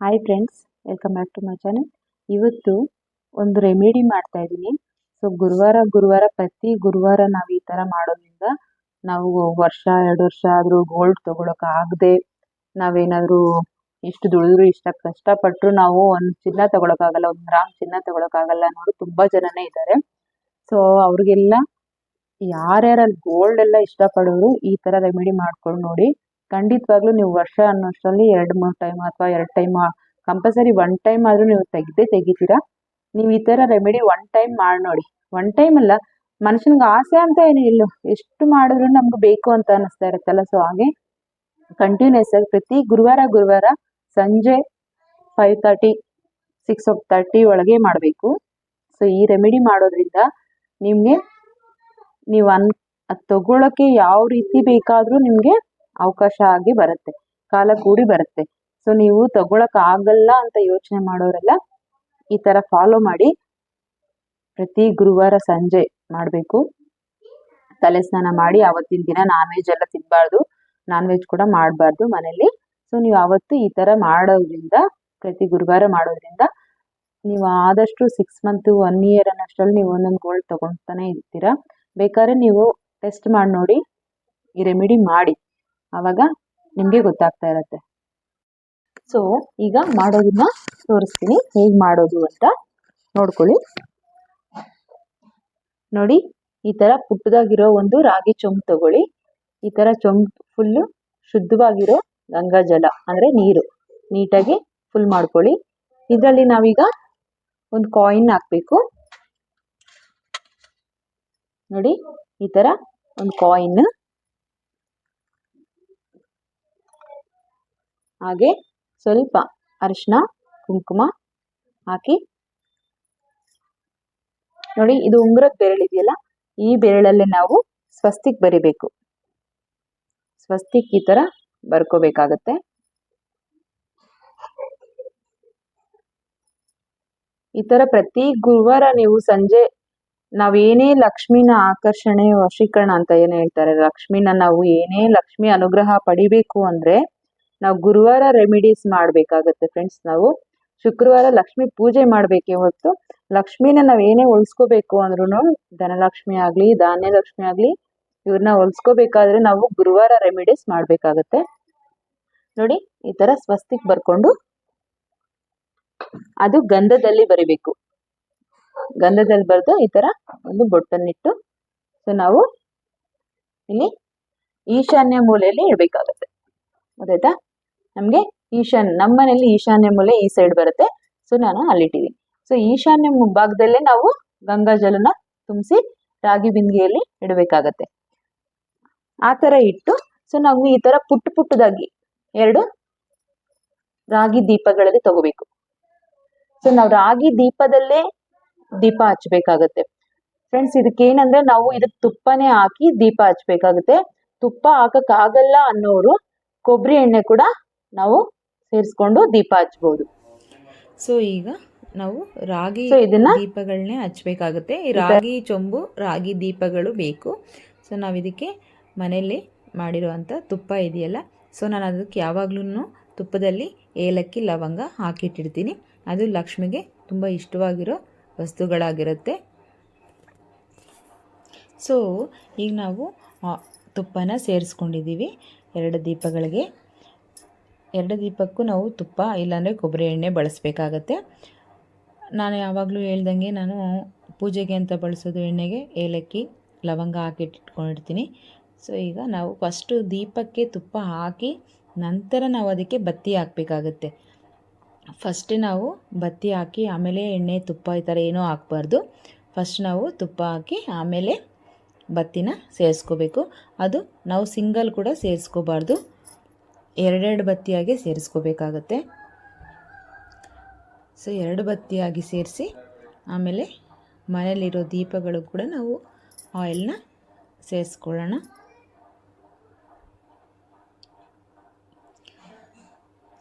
Hi friends welcome back to my channel ಇವತ್ತು ಒಂದು remedy ಮಾಡ್ತಾ ಇದ್ದೀನಿ. ಸೊ ಗುರುವಾರ ಗುರುವಾರ ಪ್ರತಿ ಗುರುವಾರ ನಾವು ಈ ಥರ ಮಾಡೋದ್ರಿಂದ ನಾವು ವರ್ಷ, ಎರಡು ವರ್ಷ ಆದರೂ ಗೋಲ್ಡ್ ತೊಗೊಳಕ್ಕೆ ಆಗದೆ ನಾವೇನಾದರೂ ಇಷ್ಟು ದುಡಿದ್ರು, ಇಷ್ಟ ಕಷ್ಟಪಟ್ಟರು ನಾವು ಒಂದು ಚಿನ್ನ ತೊಗೊಳಕ್ಕಾಗಲ್ಲ ಒಂದು ಗ್ರಾಮ್ ಚಿನ್ನ ತೊಗೊಳಕ್ಕಾಗಲ್ಲ ಅನ್ನೋರು ತುಂಬ ಜನನೇ ಇದ್ದಾರೆ ಸೊ ಅವ್ರಿಗೆಲ್ಲ ಯಾರ್ಯಾರಲ್ಲಿ ಗೋಲ್ಡ್ ಎಲ್ಲ ಇಷ್ಟಪಡೋರು ಈ ಥರ ರೆಮಿಡಿ ಮಾಡ್ಕೊಂಡು ನೋಡಿ. ಖಂಡಿತವಾಗ್ಲೂ ನೀವು ವರ್ಷ ಅನ್ನೋಷ್ಟರಲ್ಲಿ ಎರಡು ಮೂರು ಟೈಮ್ ಅಥವಾ ಎರಡು ಟೈಮ್ ಕಂಪಲ್ಸರಿ ಒನ್ ಟೈಮ್ ಆದರೂ ನೀವು ತೆಗ್ದೇ ತೆಗಿತೀರಾ? ನೀವು ಈ ಥರ ರೆಮಿಡಿ ಒನ್ ಟೈಮ್ ಮಾಡಿ ನೋಡಿ. ಒನ್ ಟೈಮ್ ಅಲ್ಲ, ಮನುಷ್ಯನಿಗೆ ಆಸೆ ಅಂತ ಏನು ಇಲ್ಲ. ಎಷ್ಟು ಮಾಡಿದ್ರು ನಮ್ಗೆ ಬೇಕು ಅಂತ ಅನಿಸ್ತಾ ಇರುತ್ತಲ್ಲ. ಸೊ ಹಾಗೆ ಕಂಟಿನ್ಯೂಸ್ ಆಗಿ ಪ್ರತಿ ಗುರುವಾರ ಗುರುವಾರ ಸಂಜೆ five thirty six o thirty ಒಳಗೆ ಮಾಡಬೇಕು. ಸೊ ಈ ರೆಮಿಡಿ ಮಾಡೋದ್ರಿಂದ ನಿಮಗೆ, ನೀವು ಅನ್, ಅದು ತಗೊಳ್ಳೋಕ್ಕೆ ಯಾವ ರೀತಿ ಬೇಕಾದರೂ ನಿಮಗೆ ಅವಕಾಶ ಆಗಿ ಬರುತ್ತೆ, ಕಾಲ ಕೂಡಿ ಬರುತ್ತೆ. ಸೊ ನೀವು ತಗೊಳಕ್ ಆಗಲ್ಲ ಅಂತ ಯೋಚನೆ ಮಾಡೋರೆಲ್ಲ ಈ ತರ ಫಾಲೋ ಮಾಡಿ ಪ್ರತಿ ಗುರುವಾರ ಸಂಜೆ ಮಾಡಬೇಕು. ತಲೆ ಸ್ನಾನ ಮಾಡಿ ಅವತ್ತಿನ ದಿನ ನಾನ್ ವೆಜ್ ಎಲ್ಲ ತಿನ್ಬಾರ್ದು ನಾನ್ ವೆಜ್ ಕೂಡ ಮಾಡಬಾರ್ದು ಮನೇಲಿ ಸೊ ನೀವು ಅವತ್ತು ಈ ತರ ಮಾಡೋದ್ರಿಂದ, ಪ್ರತಿ ಗುರುವಾರ ಮಾಡೋದ್ರಿಂದ ನೀವು ಆದಷ್ಟು ಸಿಕ್ಸ್ ಮಂತ್ ಒನ್ ಇಯರ್ ಅನ್ನೋಷ್ಟರಲ್ಲಿ ನೀವು ಒಂದೊಂದು ಗೋಲ್ಡ್ ತಗೊಳ್ತಾನೆ ಇರ್ತೀರಾ. ಬೇಕಾದ್ರೆ ನೀವು ಟೆಸ್ಟ್ ಮಾಡಿ ನೋಡಿ, ಈ ರೆಮಿಡಿ ಮಾಡಿ. ಆವಾಗ ನಿಮಗೆ ಗೊತ್ತಾಗ್ತಾ ಇರತ್ತೆ. ಸೊ ಈಗ ಮಾಡೋದನ್ನ ತೋರಿಸ್ತೀನಿ. ಹೇಗೆ ಮಾಡೋದು ಅಂತ ನೋಡ್ಕೊಳ್ಳಿ. ನೋಡಿ, ಈ ಥರ ಪುಟ್ಟದಾಗಿರೋ ಒಂದು ರಾಗಿ ಚೊಂಬು ತಗೊಳ್ಳಿ. ಈ ಥರ ಚೊಂಬು ಫುಲ್ಲು ಶುದ್ಧವಾಗಿರೋ ಗಂಗಾ ಜಲ, ಅಂದರೆ ನೀರು, ನೀಟಾಗಿ ಫುಲ್ ಮಾಡ್ಕೊಳ್ಳಿ. ಇದರಲ್ಲಿ ನಾವೀಗ ಒಂದು ಕಾಯಿನ್ ಹಾಕಬೇಕು. ನೋಡಿ, ಈ ಥರ ಒಂದು ಕಾಯಿನ್ ಹಾಗೆ ಸ್ವಲ್ಪ ಅರಿಶಿನ ಕುಂಕುಮ ಹಾಕಿ. ನೋಡಿ, ಇದು ಉಂಗುರದ ಬೆರಳಿದೆಯಲ್ಲ ಈ ಬೆರಳಲ್ಲೇ ನಾವು ಸ್ವಸ್ತಿಕ್ ಬರಿಬೇಕು. ಸ್ವಸ್ತಿಕ್ ಈ ತರ ಬರ್ಕೋಬೇಕಾಗತ್ತೆ. ಈ ತರ ಪ್ರತಿ ಗುರುವಾರ ನೀವು ಸಂಜೆ ನಾವೇನೇ ಲಕ್ಷ್ಮಿನ ಆಕರ್ಷಣೆ, ವಶೀಕರಣ ಅಂತ ಏನು ಹೇಳ್ತಾರೆ? ಲಕ್ಷ್ಮಿನ ನಾವು ಏನೇ ಲಕ್ಷ್ಮಿ ಅನುಗ್ರಹ ಪಡಿಬೇಕು ಅಂದ್ರೆ ನಾವು ಗುರುವಾರ ರೆಮಿಡೀಸ್ ಮಾಡಬೇಕಾಗತ್ತೆ ಫ್ರೆಂಡ್ಸ್ ನಾವು. ಶುಕ್ರವಾರ ಲಕ್ಷ್ಮಿ ಪೂಜೆ ಮಾಡಬೇಕೇ ಹೊರತು, ಲಕ್ಷ್ಮಿನ ನಾವು ಏನೇ ಉಳಿಸ್ಕೋಬೇಕು ಅಂದ್ರೂ ಧನಲಕ್ಷ್ಮಿ ಆಗಲಿ ಧಾನ್ಯ ಲಕ್ಷ್ಮಿ ಆಗಲಿ ಇವ್ರನ್ನ ಉಳಿಸ್ಕೋಬೇಕಾದ್ರೆ ನಾವು ಗುರುವಾರ ರೆಮಿಡೀಸ್ ಮಾಡಬೇಕಾಗತ್ತೆ. ನೋಡಿ, ಈ ತರ ಸ್ವಸ್ತಿಕ್ ಬರ್ಕೊಂಡು ಅದು ಗಂಧದಲ್ಲಿ ಬರಿಬೇಕು. ಗಂಧದಲ್ಲಿ ಬರೆದು ಈ ತರ ಒಂದು ಬೊಟ್ಟನ್ನಿಟ್ಟು ಸೊ ನಾವು ಇಲ್ಲಿ ಈಶಾನ್ಯ ಮೂಲೆಯಲ್ಲಿ ಇಡಬೇಕಾಗತ್ತೆ. ಗೊತ್ತಾಯ್ತಾ ನಮಗೆ ಈಶಾನ್ಯ, ನಮ್ಮ ಮನೆಯಲ್ಲಿ ಈಶಾನ್ಯ ಮೂಲೆ ಈ ಸೈಡ್ ಬರುತ್ತೆ. ಸೊ ನಾನು ಅಲ್ಲಿಟ್ಟಿದ್ದೀನಿ. ಸೊ ಈಶಾನ್ಯ ಭಾಗದಲ್ಲೇ ನಾವು ಗಂಗಾ ಜಲನ ತುಂಬಿಸಿ ರಾಗಿ ಬಿಂದಿಗೆಯಲ್ಲಿ ಇಡಬೇಕಾಗತ್ತೆ. ಆ ಥರ ಇಟ್ಟು ಸೊ ನಾವು ಈ ಥರ ಪುಟ್ಟ ಪುಟ್ಟದಾಗಿ ಎರಡು ರಾಗಿ ದೀಪಗಳಲ್ಲಿ ತಗೋಬೇಕು. ಸೊ ನಾವು ರಾಗಿ ದೀಪದಲ್ಲೇ ದೀಪ ಹಚ್ಬೇಕಾಗತ್ತೆ ಫ್ರೆಂಡ್ಸ್ ಇದಕ್ಕೆ ಏನಂದ್ರೆ ನಾವು ಇದಕ್ಕೆ ತುಪ್ಪನೇ ಹಾಕಿ ದೀಪ ಹಚ್ಬೇಕಾಗುತ್ತೆ ತುಪ್ಪ ಹಾಕಕ್ ಆಗಲ್ಲ ಅನ್ನೋರು, ಕೊಬ್ಬರಿ ಎಣ್ಣೆ ಕೂಡ ನಾವು ಸೇರಿಸ್ಕೊಂಡು ದೀಪ ಹಚ್ಬೋದು. ಸೊ ಈಗ ನಾವು ರಾಗಿ ಇದನ್ನ ದೀಪಗಳನ್ನೇ ಹಚ್ಬೇಕಾಗುತ್ತೆ. ರಾಗಿ ಚೊಂಬು ರಾಗಿ ದೀಪಗಳು ಬೇಕು. ಸೊ ನಾವು ಇದಕ್ಕೆ ಮನೆಯಲ್ಲಿ ಮಾಡಿರುವಂಥ ತುಪ್ಪ ಇದೆಯಲ್ಲ ಸೊ ನಾನು ಅದಕ್ಕೆ ಯಾವಾಗ್ಲೂ ತುಪ್ಪದಲ್ಲಿ ಏಲಕ್ಕಿ ಲವಂಗ ಹಾಕಿಟ್ಟಿರ್ತೀನಿ. ಅದು ಲಕ್ಷ್ಮಿಗೆ ತುಂಬ ಇಷ್ಟವಾಗಿರೋ ವಸ್ತುಗಳಾಗಿರುತ್ತೆ. ಸೊ ಈಗ ನಾವು ತುಪ್ಪನ ಸೇರಿಸ್ಕೊಂಡಿದ್ದೀವಿ. ಎರಡು ದೀಪಗಳಿಗೆ ಎರಡು ದೀಪಕ್ಕೂ ನಾವು ತುಪ್ಪ ಇಲ್ಲಾಂದರೆ ಕೊಬ್ಬರಿ ಎಣ್ಣೆ ಬಳಸಬೇಕಾಗತ್ತೆ. ನಾನು ಯಾವಾಗಲೂ ಹೇಳ್ದಂಗೆ ನಾನು ಪೂಜೆಗೆ ಅಂತ ಬಳಸೋದು ಎಣ್ಣೆಗೆ ಏಲಕ್ಕಿ, ಲವಂಗ ಹಾಕಿಟ್ಟಿಟ್ಕೊಂಡಿರ್ತೀನಿ ಸೊ ಈಗ ನಾವು ಫಸ್ಟು ದೀಪಕ್ಕೆ ತುಪ್ಪ ಹಾಕಿ ನಂತರ ನಾವು ಅದಕ್ಕೆ ಬತ್ತಿ ಹಾಕಬೇಕಾಗತ್ತೆ. ಫಸ್ಟ್ ನಾವು ಬತ್ತಿ ಹಾಕಿ ಆಮೇಲೆ ಎಣ್ಣೆ, ತುಪ್ಪ ಈ ಥರ ಏನೂ ಹಾಕ್ಬಾರ್ದು. ಫಸ್ಟ್ ನಾವು ತುಪ್ಪ ಹಾಕಿ ಆಮೇಲೆ ಬತ್ತಿನ ಸೇರಿಸ್ಕೋಬೇಕು. ಅದು ನಾವು ಸಿಂಗಲ್ ಕೂಡ ಸೇರಿಸ್ಕೋಬಾರ್ದು. ಎರಡೆರಡು ಬತ್ತಿಯಾಗಿ ಸೇರಿಸ್ಕೋಬೇಕಾಗತ್ತೆ. ಸೊ ಎರಡು ಬತ್ತಿಯಾಗಿ ಸೇರಿಸಿ, ಆಮೇಲೆ ಮನೇಲಿರೋ ದೀಪಗಳು ಕೂಡ ನಾವು ಆಯಿಲ್ನ ಸೇರಿಸ್ಕೊಳ್ಳೋಣ.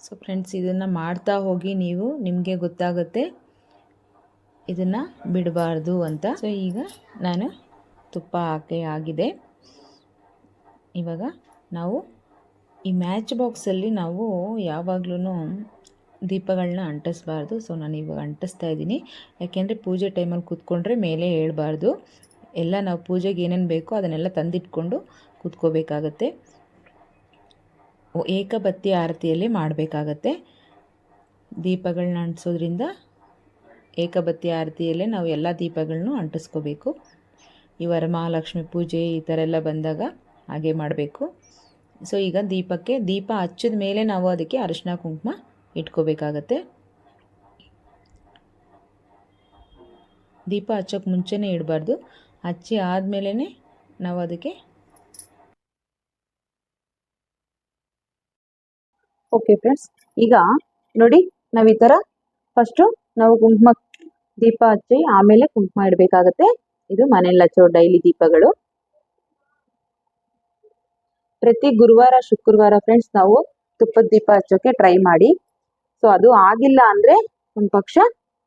ಸೊ ಫ್ರೆಂಡ್ಸ್ ಇದನ್ನು ಮಾಡ್ತಾ ಹೋಗಿ ನೀವು ನಿಮಗೆ ಗೊತ್ತಾಗುತ್ತೆ. ಇದನ್ನು ಬಿಡಬಾರ್ದು ಅಂತ. ಸೊ ಈಗ ನಾನು ತುಪ್ಪ ಹಾಕಿ ಆಗಿದೆ. ಇವಾಗ ನಾವು ಈ ಮ್ಯಾಚ್ ಬಾಕ್ಸಲ್ಲಿ ನಾವು ಯಾವಾಗ್ಲೂ ದೀಪಗಳನ್ನ ಅಂಟಿಸ್ಬಾರ್ದು. ಸೊ ನಾನು ಇವಾಗ ಅಂಟಿಸ್ತಾ ಇದ್ದೀನಿ. ಯಾಕೆಂದರೆ ಪೂಜೆ ಟೈಮಲ್ಲಿ ಕೂತ್ಕೊಂಡ್ರೆ ಮೇಲೆ ಹೇಳ್ಬಾರ್ದು. ಎಲ್ಲ ನಾವು ಪೂಜೆಗೆ ಏನೇನು ಬೇಕೋ ಅದನ್ನೆಲ್ಲ ತಂದಿಟ್ಕೊಂಡು ಕೂತ್ಕೋಬೇಕಾಗತ್ತೆ. ಏಕಬತ್ತಿ ಆರತಿಯಲ್ಲಿ ಮಾಡಬೇಕಾಗತ್ತೆ. ದೀಪಗಳನ್ನ ಅಂಟಿಸೋದ್ರಿಂದ ಏಕಬತ್ತಿ ಆರತಿಯಲ್ಲೇ ನಾವು ಎಲ್ಲ ದೀಪಗಳನ್ನೂ ಅಂಟಿಸ್ಕೋಬೇಕು. ಈ ವರಮಹಾಲಕ್ಷ್ಮಿ ಪೂಜೆ ಈ ಥರ ಎಲ್ಲ ಬಂದಾಗ ಹಾಗೆ ಮಾಡಬೇಕು. ಸೊ ಈಗ ದೀಪಕ್ಕೆ ದೀಪ ಹಚ್ಚಿದ ಮೇಲೆ ನಾವು ಅದಕ್ಕೆ ಅರಿಶಿನ ಕುಂಕುಮ ಇಟ್ಕೋಬೇಕಾಗತ್ತೆ. ದೀಪ ಹಚ್ಚೋಕ್ಕೆ ಮುಂಚೆನೇ ಇಡಬಾರ್ದು. ಹಚ್ಚಿ ಆದಮೇಲೆ ನಾವು ಅದಕ್ಕೆ ಓಕೆ ಫ್ರೆಂಡ್ಸ್ ಈಗ ನೋಡಿ, ನಾವು ಈ ಥರ ಫಸ್ಟು ನಾವು ಕುಂಕುಮ ದೀಪ ಹಚ್ಚಿ ಆಮೇಲೆ ಕುಂಕುಮ ಇಡಬೇಕಾಗತ್ತೆ. ಇದು ಮನೆಯಲ್ಲಿ ಹಚ್ಚೋ ಡೈಲಿ ದೀಪಗಳು. ಪ್ರತಿ ಗುರುವಾರ, ಶುಕ್ರವಾರ ಫ್ರೆಂಡ್ಸ್ ನಾವು ತುಪ್ಪದ ದೀಪ ಹಚ್ಚೋಕೆ ಟ್ರೈ ಮಾಡಿ. ಸೊ ಅದು ಆಗಿಲ್ಲ ಅಂದರೆ ಒಂದು ಪಕ್ಷ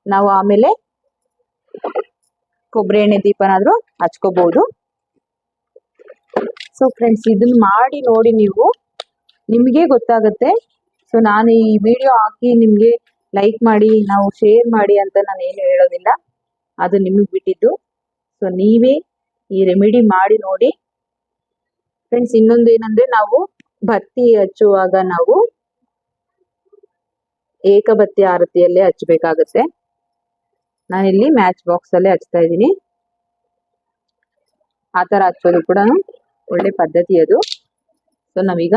ನಾವು ಆಮೇಲೆ ಕೊಬ್ಬರಿ ಎಣ್ಣೆ ದೀಪನಾದರೂ ಹಚ್ಕೋಬಹುದು ಸೊ ಫ್ರೆಂಡ್ಸ್ ಇದನ್ನ ಮಾಡಿ ನೋಡಿ ನೀವು. ನಿಮಗೆ ಗೊತ್ತಾಗುತ್ತೆ. ಸೊ ನಾನು ಈ ವಿಡಿಯೋ ಹಾಕಿ ನಿಮಗೆ ಲೈಕ್ ಮಾಡಿ, ನಾವು ಶೇರ್ ಮಾಡಿ ಅಂತ ನಾನು ಏನು ಹೇಳೋದಿಲ್ಲ. ಅದು ನಿಮಗೆ ಬಿಟ್ಟಿದ್ದು. ಸೊ ನೀವೇ ಈ ರೆಮಿಡಿ ಮಾಡಿ ನೋಡಿ. ಫ್ರೆಂಡ್ಸ್ ಇನ್ನೊಂದು ಏನಂದ್ರೆ ನಾವು ಬತ್ತಿ ಹಚ್ಚುವಾಗ ನಾವು ಏಕಬತ್ತಿ ಆರತಿಯಲ್ಲೇ ಹಚ್ಚಬೇಕಾಗತ್ತೆ. ನಾನಿಲ್ಲಿ ಮ್ಯಾಚ್ ಬಾಕ್ಸ್ ಅಲ್ಲಿ ಹಚ್ತಾ ಇದ್ದೀನಿ. ಆ ಥರ ಹಚ್ಚೋದು ಕೂಡ ಒಳ್ಳೆ ಪದ್ಧತಿ ಅದು. ಸೊ ನಾವೀಗ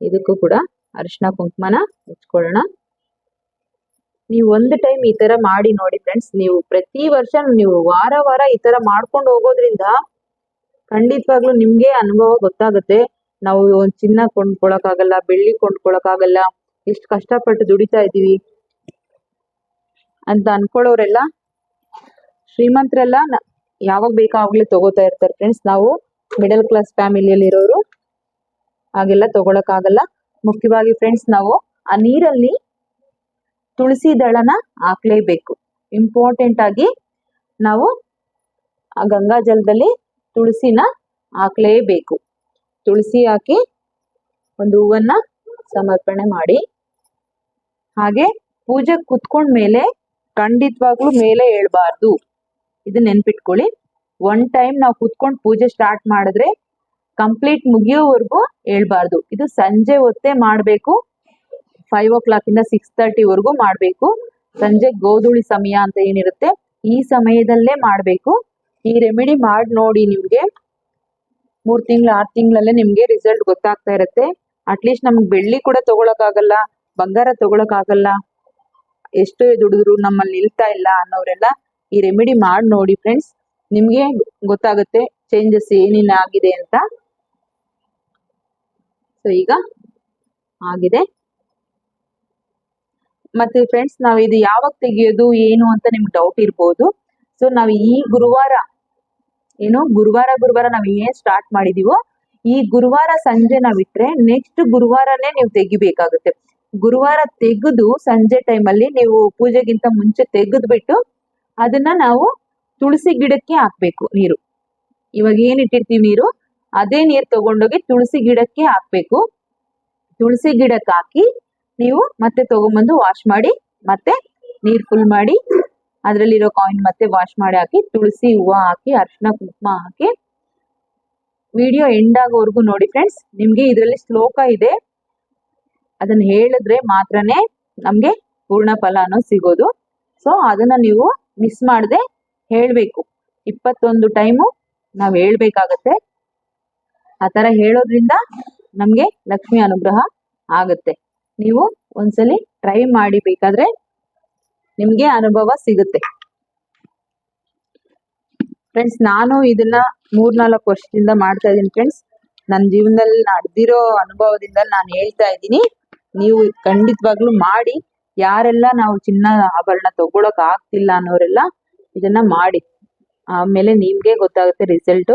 ಇದಕ್ಕೂ ಕೂಡ ಅರಿಶಿನ ಕುಂಕುಮನ ಹಚ್ಕೊಳ್ಳೋಣ. ನೀವು ಒಂದು ಟೈಮ್ ಈ ತರ ಮಾಡಿ ನೋಡಿ ಫ್ರೆಂಡ್ಸ್ ನೀವು ಪ್ರತಿ ವರ್ಷ ನೀವು ವಾರ ವಾರ ಈ ತರ ಮಾಡ್ಕೊಂಡು ಹೋಗೋದ್ರಿಂದ ಖಂಡಿತವಾಗ್ಲೂ ನಿಮಗೆ ಅನುಭವ ಗೊತ್ತಾಗುತ್ತೆ. ನಾವು ಒಂದು ಚಿನ್ನ ಕೊಂಡ್ಕೊಳಕ್ಕಾಗಲ್ಲ, ಬೆಳ್ಳಿ ಕೊಂಡ್ಕೊಳಕ್ಕಾಗಲ್ಲ, ಎಷ್ಟು ಕಷ್ಟಪಟ್ಟು ದುಡಿತಾ ಇದ್ದೀವಿ ಅಂತ ಅನ್ಕೊಳ್ಳೋರೆಲ್ಲ ಶ್ರೀಮಂತರೆಲ್ಲ ಯಾವಾಗ ಬೇಕಾಗ್ಲೇ ತಗೋತಾ ಇರ್ತಾರೆ ಫ್ರೆಂಡ್ಸ್ ನಾವು ಮಿಡಲ್ ಕ್ಲಾಸ್ ಫ್ಯಾಮಿಲಿಯಲ್ಲಿ ಇರೋರು ಹಾಗೆಲ್ಲ ತಗೊಳಕ್ಕಾಗಲ್ಲ. ಮುಖ್ಯವಾಗಿ ಫ್ರೆಂಡ್ಸ್ ನಾವು ಆ ನೀರಲ್ಲಿ ತುಳಸಿ ದಳನ ಹಾಕ್ಲೇಬೇಕು. ಇಂಪಾರ್ಟೆಂಟ್ ಆಗಿ ನಾವು ಆ ಗಂಗಾ ಜಲದಲ್ಲಿ ತುಳಸಿನ ಹಾಕ್ಲೇಬೇಕು. ತುಳಸಿ ಹಾಕಿ ಒಂದು ಹೂವನ್ನ ಸಮರ್ಪಣೆ ಮಾಡಿ. ಹಾಗೆ ಪೂಜೆ ಕುತ್ಕೊಂಡ್ಮೇಲೆ ಖಂಡಿತವಾಗ್ಲೂ ಮೇಲೆ ಹೇಳ್ಬಾರ್ದು. ಇದು ನೆನ್ಪಿಟ್ಕೊಳ್ಳಿ. ಒನ್ ಟೈಮ್ ನಾವು ಕುತ್ಕೊಂಡು ಪೂಜೆ ಸ್ಟಾರ್ಟ್ ಮಾಡಿದ್ರೆ ಕಂಪ್ಲೀಟ್ ಮುಗಿಯೋವರೆಗೂ ಹೇಳ್ಬಾರ್ದು. ಇದು ಸಂಜೆ ಹೊತ್ತೇ ಮಾಡಬೇಕು. ಫೈವ್ ಓ ಕ್ಲಾಕ್ ಇಂದ ಸಿಕ್ಸ್ ತರ್ಟಿವರೆಗೂ ಮಾಡಬೇಕು. ಸಂಜೆ ಗೋಧುಳಿ ಸಮಯ ಅಂತ ಏನಿರುತ್ತೆ, ಈ ಸಮಯದಲ್ಲೇ ಮಾಡಬೇಕು. ಈ ರೆಮಿಡಿ ಮಾಡಿ ನೋಡಿ ನಿಮ್ಗೆ. ಮೂರ್ ತಿಂಗಳು, ಆರು ತಿಂಗಳಲ್ಲೇ ನಿಮ್ಗೆ ರಿಸಲ್ಟ್ ಗೊತ್ತಾಗ್ತಾ ಇರುತ್ತೆ. ಅಟ್ಲೀಸ್ಟ್ ನಮ್ಗೆ ಬೆಳ್ಳಿ ಕೂಡ ತಗೊಳಕ್ಕಾಗಲ್ಲ, ಬಂಗಾರ ತಗೊಳಕ್ಕಾಗಲ್ಲ. ಎಷ್ಟು ದುಡಿದ್ರು ನಮ್ಮಲ್ಲಿ ನಿಲ್ತಾ ಇಲ್ಲ ಅನ್ನೋರೆಲ್ಲ ಈ ರೆಮಿಡಿ ಮಾಡಿ ನೋಡಿ ಫ್ರೆಂಡ್ಸ್ ನಿಮ್ಗೆ ಗೊತ್ತಾಗುತ್ತೆ ಚೇಂಜಸ್ ಏನೇನು ಆಗಿದೆ ಅಂತ. ಸೊ ಈಗ ಆಗಿದೆ. ಮತ್ತೆ ಫ್ರೆಂಡ್ಸ್ ನಾವು ಇದು ಯಾವಾಗ ತೆಗಿಯೋದು, ಏನು ಅಂತ ನಿಮ್ಗೆ ಡೌಟ್ ಇರ್ಬೋದು. ಸೊ ನಾವು ಈ ಗುರುವಾರ ಏನು ಗುರುವಾರ ಗುರುವಾರ ನಾವು ಏನ್ ಸ್ಟಾರ್ಟ್ ಮಾಡಿದೀವೋ, ಈ ಗುರುವಾರ ಸಂಜೆ ನಾವ್ ಇಟ್ರೆ ನೆಕ್ಸ್ಟ್ ಗುರುವಾರನೇ ನೀವು ತೆಗಿಬೇಕಾಗುತ್ತೆ. ಗುರುವಾರ ತೆಗೆದು ಸಂಜೆ ಟೈಮಲ್ಲಿ ನೀವು ಪೂಜೆಗಿಂತ ಮುಂಚೆ ತೆಗೆದ್ಬಿಟ್ಟು ಅದನ್ನ ನಾವು ತುಳಸಿ ಗಿಡಕ್ಕೆ ಹಾಕ್ಬೇಕು ನೀರು. ಇವಾಗ ಏನ್ ಇಟ್ಟಿರ್ತೀವಿ ನೀರು? ಅದೇ ನೀರು ತಗೊಂಡೋಗಿ ತುಳಸಿ ಗಿಡಕ್ಕೆ ಹಾಕ್ಬೇಕು. ತುಳಸಿ ಗಿಡಕ್ಕೆ ಹಾಕಿ ನೀವು ಮತ್ತೆ ತಗೊಂಬಂದು ವಾಶ್ ಮಾಡಿ, ಮತ್ತೆ ನೀರ್ ಫುಲ್ ಮಾಡಿ ಅದ್ರಲ್ಲಿರೋ ಕಾಯಿನ್ ಮತ್ತೆ ವಾಶ್ ಮಾಡಿ ಹಾಕಿ, ತುಳಸಿ ಹೂವ ಹಾಕಿ, ಅರ್ಶಿನ ಕುಂಕುಮ ಹಾಕಿ. ವಿಡಿಯೋ ಎಂಡ್ ಆಗೋವರೆಗೂ ನೋಡಿ ಫ್ರೆಂಡ್ಸ್ ನಿಮ್ಗೆ ಇದರಲ್ಲಿ ಶ್ಲೋಕ ಇದೆ. ಅದನ್ನ ಹೇಳಿದ್ರೆ ಮಾತ್ರನೇ ನಮ್ಗೆ ಪೂರ್ಣ ಫಲ ಅನ್ನೋ ಸಿಗೋದು. ಸೊ ಅದನ್ನ ನೀವು ಮಿಸ್ ಮಾಡದೆ ಹೇಳ್ಬೇಕು. ಇಪ್ಪತ್ತೊಂದು ಟೈಮು ನಾವು ಹೇಳ್ಬೇಕಾಗತ್ತೆ. ಆ ಥರ ಹೇಳೋದ್ರಿಂದ ನಮಗೆ ಲಕ್ಷ್ಮಿ ಅನುಗ್ರಹ ಆಗುತ್ತೆ. ನೀವು ಒಂದ್ಸಲಿ ಟ್ರೈ ಮಾಡಿ ಬೇಕಾದ್ರೆ ನಿಮ್ಗೆ ಅನುಭವ ಸಿಗುತ್ತೆ. ಫ್ರೆಂಡ್ಸ್ ನಾನು ಇದನ್ನ ಮೂರ್ನಾಲ್ಕು ವರ್ಷದಿಂದ ಮಾಡ್ತಾ ಇದ್ದೀನಿ ಫ್ರೆಂಡ್ಸ್ ನನ್ನ ಜೀವನದಲ್ಲಿ ನಡೆದಿರೋ ಅನುಭವದಿಂದ ನಾನು ಹೇಳ್ತಾ ಇದ್ದೀನಿ. ನೀವು ಖಂಡಿತವಾಗ್ಲೂ ಮಾಡಿ. ಯಾರೆಲ್ಲ ನಾವು ಚಿನ್ನ ಆಭರಣ ತಗೊಳಕ್ ಆಗ್ತಿಲ್ಲ ಅನ್ನೋರೆಲ್ಲ ಇದನ್ನ ಮಾಡಿ. ಆಮೇಲೆ ನಿಮ್ಗೆ ಗೊತ್ತಾಗುತ್ತೆ ರಿಸಲ್ಟ್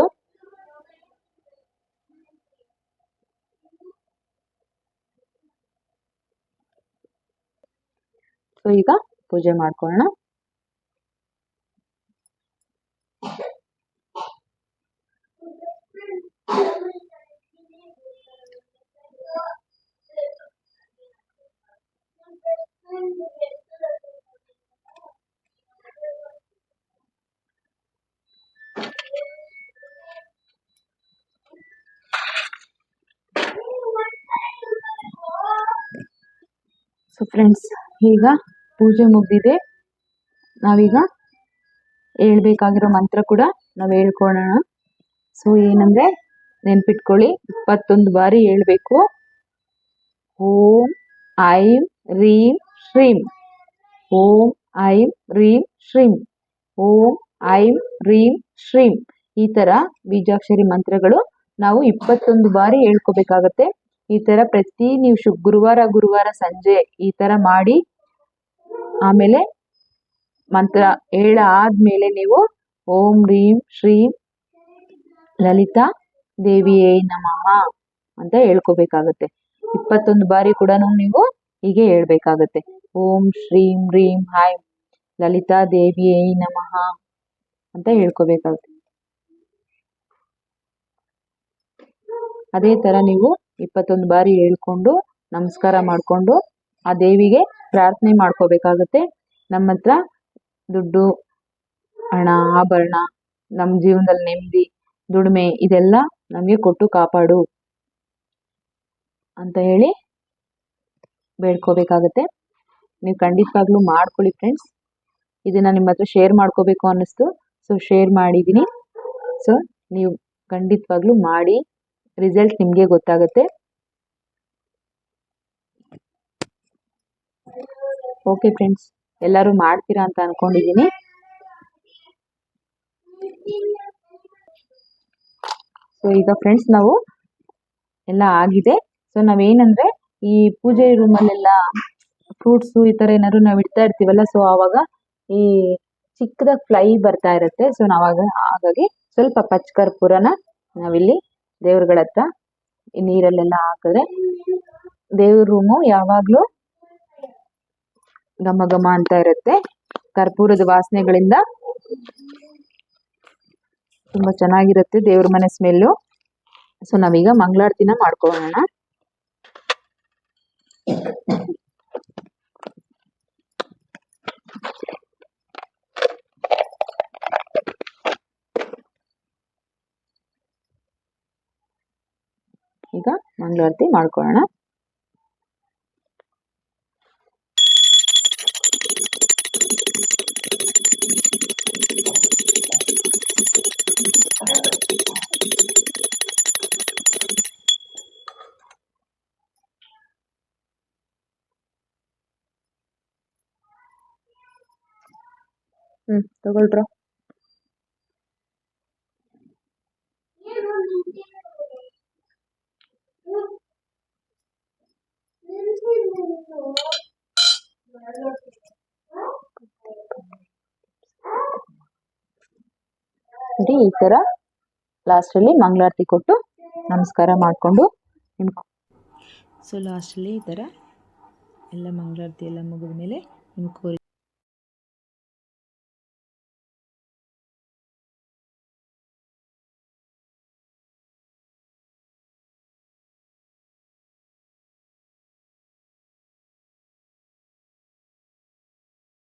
ಸೊ ಈಗ पूजे मोण फ्रेंड्स ಪೂಜೆ ಮುಗಿದಿದೆ. ನಾವೀಗ ಹೇಳ್ಬೇಕಾಗಿರೋ ಮಂತ್ರ ಕೂಡ ನಾವು ಹೇಳ್ಕೊಳ್ಳೋಣ ಸೊ ಏನಂದ್ರೆ ನೆನ್ಪಿಟ್ಕೊಳ್ಳಿ, ಇಪ್ಪತ್ತೊಂದು ಬಾರಿ ಹೇಳ್ಬೇಕು. ಓಂ ಐಂ ರೀಂ ಶ್ರೀಂ. ಓಂ ಐಂ ರೀಂ ಶ್ರೀಂ. ಓಂ ಐಂ ರೀಂ ಶ್ರೀಂ. ಈ ತರ ಬೀಜಾಕ್ಷರಿ ಮಂತ್ರಗಳು ನಾವು ಇಪ್ಪತ್ತೊಂದು ಬಾರಿ ಹೇಳ್ಕೋಬೇಕಾಗತ್ತೆ. ಈ ತರ ಪ್ರತಿ ನೀವು ಶು, ಗುರುವಾರ ಗುರುವಾರ ಸಂಜೆ ಈ ತರ ಮಾಡಿ ಆಮೇಲೆ ಮಂತ್ರ ಹೇಳ ಆದ್ಮೇಲೆ ನೀವು ಓಂ ರೀಂ ಶ್ರೀಂ ಲಲಿತಾ ದೇವಿಯೇ ನಮಃ ಅಂತ ಹೇಳ್ಕೋಬೇಕಾಗತ್ತೆ. ಇಪ್ಪತ್ತೊಂದು ಬಾರಿ ಕೂಡ ನೀವು ಹೀಗೆ ಹೇಳ್ಬೇಕಾಗತ್ತೆ. ಓಂ ಶ್ರೀಂ ರೀಂ ಹಾಯ್ ಲಲಿತಾ ದೇವಿಯೇ ನಮಃ ಅಂತ ಹೇಳ್ಕೋಬೇಕಾಗುತ್ತೆ. ಅದೇ ತರ ನೀವು ಇಪ್ಪತ್ತೊಂದು ಬಾರಿ ಹೇಳ್ಕೊಂಡು ನಮಸ್ಕಾರ ಮಾಡಿಕೊಂಡು ಆ ದೇವಿಗೆ ಪ್ರಾರ್ಥನೆ ಮಾಡ್ಕೋಬೇಕಾಗತ್ತೆ. ನಮ್ಮ ಹತ್ರ ದುಡ್ಡು, ಹಣ, ಆಭರಣ ನಮ್ಮ ಜೀವನದಲ್ಲಿ ನೆಮ್ಮದಿ, ದುಡಿಮೆ ಇದೆಲ್ಲ ನಮಗೆ ಕೊಟ್ಟು ಕಾಪಾಡು ಅಂತ ಹೇಳಿ ಬೇಡ್ಕೋಬೇಕಾಗತ್ತೆ. ನೀವು ಖಂಡಿತವಾಗ್ಲೂ ಮಾಡ್ಕೊಳ್ಳಿ ಫ್ರೆಂಡ್ಸ್ ಇದನ್ನ ನಿಮ್ಮ ಹತ್ರ ಶೇರ್ ಮಾಡ್ಕೋಬೇಕು ಅನ್ನಿಸ್ತು. ಸೊ ಶೇರ್ ಮಾಡಿದ್ದೀನಿ ಸೊ ನೀವು ಖಂಡಿತವಾಗ್ಲೂ ಮಾಡಿ. ರಿಸಲ್ಟ್ ನಿಮಗೆ ಗೊತ್ತಾಗುತ್ತೆ. ಓಕೆ ಫ್ರೆಂಡ್ಸ್ ಎಲ್ಲರೂ ಮಾಡ್ತೀರಾ ಅಂತ ಅನ್ಕೊಂಡಿದ್ದೀನಿ ಸೊ ಈಗ ಫ್ರೆಂಡ್ಸ್ ನಾವು ಎಲ್ಲ ಆಗಿದೆ. ಸೊ ನಾವೇನಂದ್ರೆ ಈ ಪೂಜೆ ರೂಮಲ್ಲೆಲ್ಲ ಫ್ರೂಟ್ಸು ಈ ಥರ ಏನಾದ್ರು ನಾವು ಇಡ್ತಾ ಇರ್ತೀವಲ್ಲ ಸೊ ಆವಾಗ ಈ ಚಿಕ್ಕದಾಗಿ ಫ್ಲೈ ಬರ್ತಾ ಇರುತ್ತೆ. ಸೊ ನಾವಾಗ ಹಾಗಾಗಿ ಸ್ವಲ್ಪ ಪಚ್ಚ ಕರ್ಪೂರನ ನಾವಿಲ್ಲಿ ದೇವ್ರಗಳ ಹತ್ರ ಈ ನೀರಲ್ಲೆಲ್ಲ ಹಾಕಿದ್ರೆ ದೇವ್ರ ರೂಮು ಯಾವಾಗಲೂ ಘಮ ಘಮ ಅಂತ ಇರುತ್ತೆ. ಕರ್ಪೂರದ ವಾಸನೆಗಳಿಂದ ತುಂಬಾ ಚೆನ್ನಾಗಿರುತ್ತೆ ದೇವ್ರ ಮನೆ ಸ್ಮೆಲ್ಲು ಸೊ ನಾವೀಗ ಮಂಗಳಾರತಿನ ಮಾಡ್ಕೊಳ್ಳೋಣ. ಈಗ ಮಂಗಳಾರತಿ ಮಾಡ್ಕೊಳ್ಳೋಣ. ಹ್ಮ್ ತಗೊಳ್ರ ನೋಡಿ ಈ ತರ ಲಾಸ್ಟ್ ಅಲ್ಲಿ ಮಂಗಳಾರತಿ ಕೊಟ್ಟು ನಮಸ್ಕಾರ ಮಾಡ್ಕೊಂಡು ನಿಮ್ ಸೊ ಲಾಸ್ಟಲ್ಲಿ ಈ ಥರ ಎಲ್ಲ ಮಂಗಳಾರತಿ ಎಲ್ಲ ಮುಗಿದ ಮೇಲೆ ನಿಮ್ಮ ಕೋರಿಕೆ